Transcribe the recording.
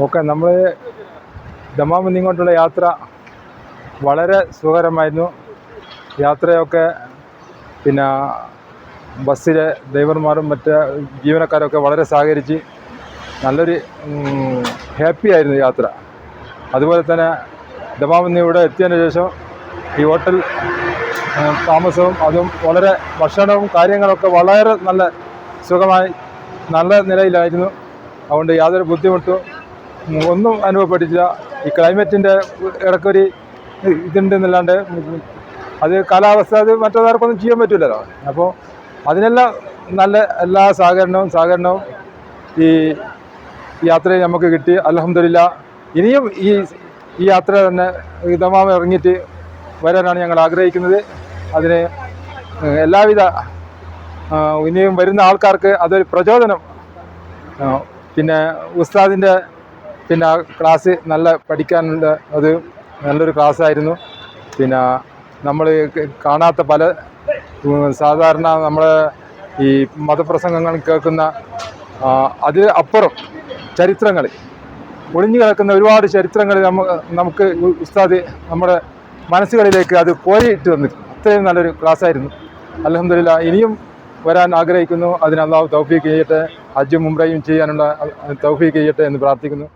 Okay നമ്മൾ ദമാമിൽ ഇങ്ങോട്ടുള്ള യാത്ര വളരെ സുഖകരമായിരുന്നു. യാത്രയൊക്കെ പിന്നെ ബസ്സിലെ ഡ്രൈവർമാരും മറ്റ് ജീവനക്കാരൊക്കെ വളരെ സഹകരിച്ച് നല്ലൊരു ഹാപ്പി ആയിരുന്നു യാത്ര. അതുപോലെ തന്നെ ദമാമിൽ ഇവിടെ എത്തിയതിന് ശേഷം ഈ ഹോട്ടൽ താമസവും അതും വളരെ ഭക്ഷണവും കാര്യങ്ങളൊക്കെ വളരെ നല്ല സുഖമായി നല്ല നിലയിലായിരുന്നു. അതുകൊണ്ട് യാതൊരു ബുദ്ധിമുട്ടും ഒന്നും അനുഭവപ്പെട്ടിട്ടില്ല. ഈ ക്ലൈമറ്റിന്റെ ഇടയ്ക്കൊരു ഇതുണ്ടെന്നല്ലാണ്ട് അത് കാലാവസ്ഥ അത് മറ്റൊരാർക്കൊന്നും ചെയ്യാൻ പറ്റില്ലല്ലോ അപ്പോൾ അതിനെല്ലാം നല്ല എല്ലാ സഹകരണവും സഹകരണവും ഈ യാത്രയിൽ നമുക്ക് കിട്ടി. അലഹമില്ല ഇനിയും ഈ ഈ യാത്ര തന്നെ ഇതമാമ ഇറങ്ങിയിട്ട് വരാനാണ് ഞങ്ങൾ ആഗ്രഹിക്കുന്നത്. അതിന് എല്ലാവിധ ഇനിയും വരുന്ന ആൾക്കാർക്ക് അതൊരു പ്രചോദനം. പിന്നെ ഉസ്താദിന്റെ പിന്നെ ആ ക്ലാസ് നല്ല പഠിക്കാനുള്ള അത് നല്ലൊരു ക്ലാസ്സായിരുന്നു പിന്നെ നമ്മൾ കാണാത്ത പല സാധാരണ നമ്മളെ ഈ മതപ്രസംഗങ്ങൾ കേൾക്കുന്ന അതിൽ അപ്പുറം ചരിത്രങ്ങൾ ഒളിഞ്ഞു കിടക്കുന്ന ഒരുപാട് ചരിത്രങ്ങൾ നമുക്ക് ഉസ്താദ് നമ്മുടെ മനസ്സുകളിലേക്ക് അത് കോരിയിട്ട് തന്നു അത്രയും നല്ലൊരു ക്ലാസ്സായിരുന്നു അലഹമില്ല ഇനിയും വരാൻ ആഗ്രഹിക്കുന്നു. അതിന് അള്ളാഹു തൗഫീക്ക് ചെയ്യട്ടെ. ഹജ്ജും മുംറയും ചെയ്യാനുള്ള തൗഫീക്ക് ചെയ്യട്ടെ എന്ന് പ്രാർത്ഥിക്കുന്നു.